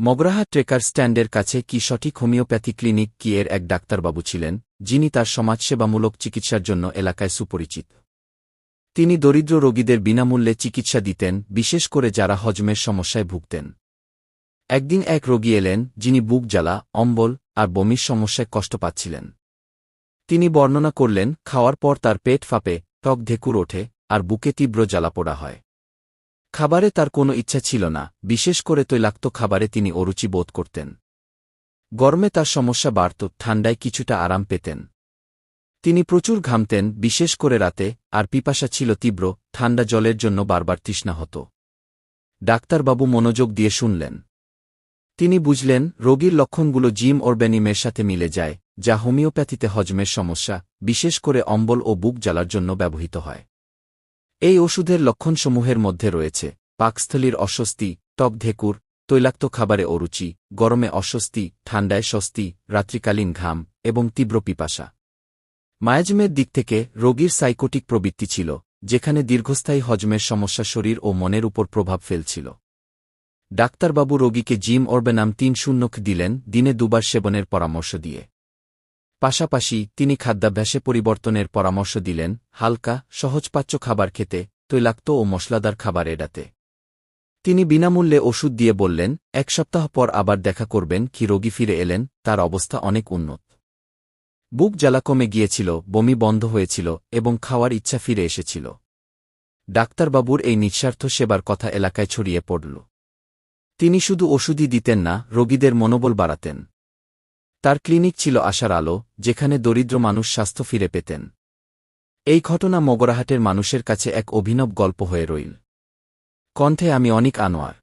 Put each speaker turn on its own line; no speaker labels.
মগরাহা trekker স্ট্যান্ডের কাছে কি সঠিক হোমিওপ্যাথি ক্লিনিক কি এর এক ডাক্তারবাবু ছিলেন, যিনি তার সমাজসেবামূলক চিকিৎসার জন্য এলাকায় সুপরিচিত। তিনি দরিদ্র রোগীদের বিনামূল্যে চিকিৎসা দিতেন, বিশেষ করে যারা হজমের সমস্যায় ভুগতেন। একদিন এক রোগী এলেন, যিনি বুক জ্বালা, অম্বল আর বমির সমস্যায় কষ্ট পাচ্ছিলেন। তিনি বর্ণনা করলেন, খাওয়ার পর তার পেট ফাঁপে টক ঢেকুর ওঠে, আর বুকে তীব্র জ্বালাপোড়া হয়। খাবারে তার কোনো ইচ্ছা ছিল না, বিশেষ করে তৈলাক্ত খাবারে তিনি অরুচি বোধ করতেন। গরমে তার সমস্যা বাড়ত, ঠান্ডায় কিছুটা আরাম পেতেন। তিনি প্রচুর ঘামতেন, বিশেষ করে রাতে, আর পিপাসা ছিল তীব্র, ঠান্ডা জলের জন্য বারবার তৃষ্ণা হতো। ডাক্তারবাবু মনোযোগ দিয়ে শুনলেন। তিনি বুঝলেন, রোগীর লক্ষণগুলো জিম অরব্যানিমের সাথে মিলে যায়, যা হোমিওপ্যাথিতে হজমের সমস্যা, বিশেষ করে অম্বল ও বুক জ্বালার জন্য ব্যবহৃত হয়। এই ওষুধের লক্ষণসমূহের মধ্যে রয়েছে, পাকস্থলীর অস্বস্তি টক ঢেকুর, তৈলাক্ত খাবারে অরুচি, গরমে অস্বস্তি, ঠান্ডায় স্বস্তি, রাত্রিকালীন ঘাম, এবং তীব্র পিপাসা। মায়াজমের দিক থেকে রোগীর সাইকোটিক প্রবৃত্তি ছিল, যেখানে দীর্ঘস্থায়ী হজমের সমস্যা শরীর ও মনের উপর প্রভাব ফেলছিল। ডাক্তারবাবু রোগীকে জিম অরবেনাম তিন শূন্যক দিলেন, দিনে দুবার সেবনের পরামর্শ দিয়ে। পাশাপাশি তিনি খাদ্যাভ্যাসে পরিবর্তনের পরামর্শ দিলেন, হালকা, সহজপাচ্য খাবার খেতে, তৈলাক্ত ও মশলাদার খাবার এড়াতে। তিনি বিনামূল্যে ওষুধ দিয়ে বললেন, এক সপ্তাহ পর আবার দেখা করবেন কি রোগী ফিরে এলেন, তার অবস্থা অনেক উন্নত। বুক জ্বালা কমে গিয়েছিল, বমি বন্ধ হয়েছিল এবং খাওয়ার ইচ্ছা ফিরে এসেছিল। ডাক্তারবাবুর এই নিঃস্বার্থ সেবার কথা এলাকায় ছড়িয়ে পড়ল। তিনি শুধু ওষুধই দিতেন না, রোগীদের মনোবল বাড়াতেন। তার ক্লিনিক ছিল আশার আলো, যেখানে দরিদ্র মানুষ স্বাস্থ্য ফিরে পেতেন। এই ঘটনা মগরাহাটের মানুষের কাছে এক অভিনব গল্প হয়ে রইল। কণ্ঠে আমি অনিক আনোয়ার।